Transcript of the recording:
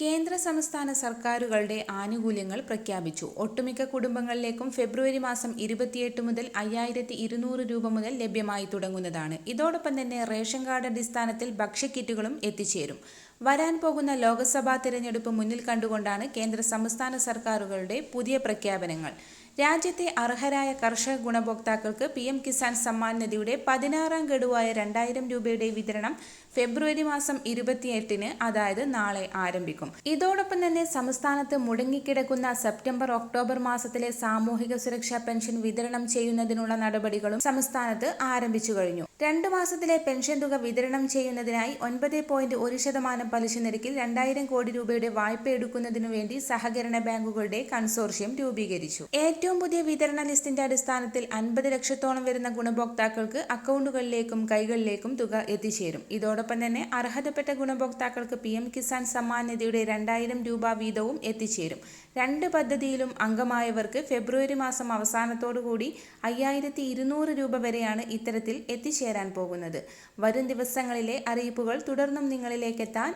കേന്ദ്ര സംസ്ഥാന സർക്കാരുകളുടെ ആനുകൂല്യങ്ങൾ പ്രഖ്യാപിച്ചു. ഒട്ടുമിക്ക കുടുംബങ്ങളിലേക്കും ഫെബ്രുവരി മാസം ഇരുപത്തിയെട്ട് മുതൽ അയ്യായിരത്തി ഇരുന്നൂറ് രൂപ മുതൽ ലഭ്യമായി തുടങ്ങുന്നതാണ്. ഇതോടൊപ്പം തന്നെ റേഷൻ കാർഡ് അടിസ്ഥാനത്തിൽ ഭക്ഷ്യക്കിറ്റുകളും എത്തിച്ചേരും. വരാൻ പോകുന്ന ലോക്സഭാ തിരഞ്ഞെടുപ്പ് മുന്നിൽ കണ്ടുകൊണ്ടാണ് കേന്ദ്ര സംസ്ഥാന സർക്കാരുകളുടെ പുതിയ പ്രഖ്യാപനങ്ങൾ. രാജ്യത്തെ അർഹരായ കർഷക ഗുണഭോക്താക്കൾക്ക് പി എം കിസാൻ സമ്മാൻ നിധിയുടെ പതിനാറാം ഗഡുവായ രണ്ടായിരം രൂപയുടെ വിതരണം ഫെബ്രുവരി മാസം ഇരുപത്തിയെട്ടിന് അതായത് നാളെ ആരംഭിക്കും. ഇതോടൊപ്പം തന്നെ സംസ്ഥാനത്ത് മുടങ്ങിക്കിടക്കുന്ന സെപ്റ്റംബർ ഒക്ടോബർ മാസത്തിലെ സാമൂഹിക സുരക്ഷാ പെൻഷൻ വിതരണം ചെയ്യുന്നതിനുള്ള നടപടികളും സംസ്ഥാനത്ത് ആരംഭിച്ചു കഴിഞ്ഞു. രണ്ടു മാസത്തിലെ പെൻഷൻ തുക വിതരണം ചെയ്യുന്നതിനായി ഒൻപത് പോയിന്റ് ഒരു ശതമാനം പലിശ നിരക്കിൽ രണ്ടായിരം കോടി രൂപയുടെ വായ്പ എടുക്കുന്നതിനു വേണ്ടി സഹകരണ ബാങ്കുകളുടെ കൺസോർഷ്യം രൂപീകരിച്ചു. ഏറ്റവും പുതിയ വിതരണ ലിസ്റ്റിന്റെ അടിസ്ഥാനത്തിൽ അൻപത് ലക്ഷത്തോളം വരുന്ന ഗുണഭോക്താക്കൾക്ക് അക്കൗണ്ടുകളിലേക്കും കൈകളിലേക്കും തുക എത്തിച്ചേരും. ഇതോടൊപ്പം തന്നെ അർഹതപ്പെട്ട ഗുണഭോക്താക്കൾക്ക് പി എം കിസാൻ സമ്മാൻ നിധിയുടെ രണ്ടായിരം രൂപ വീതവും എത്തിച്ചേരും. രണ്ട് പദ്ധതിയിലും അംഗമായവർക്ക് ഫെബ്രുവരി മാസം അവസാനത്തോടുകൂടി അയ്യായിരത്തി ഇരുന്നൂറ് രൂപ വരെയാണ് ഇത്തരത്തിൽ എത്തിച്ചേരാൻ പോകുന്നത്. വരും ദിവസങ്ങളിലെ അറിയിപ്പുകൾ തുടർന്നും നിങ്ങളിലേക്ക് എത്താൻ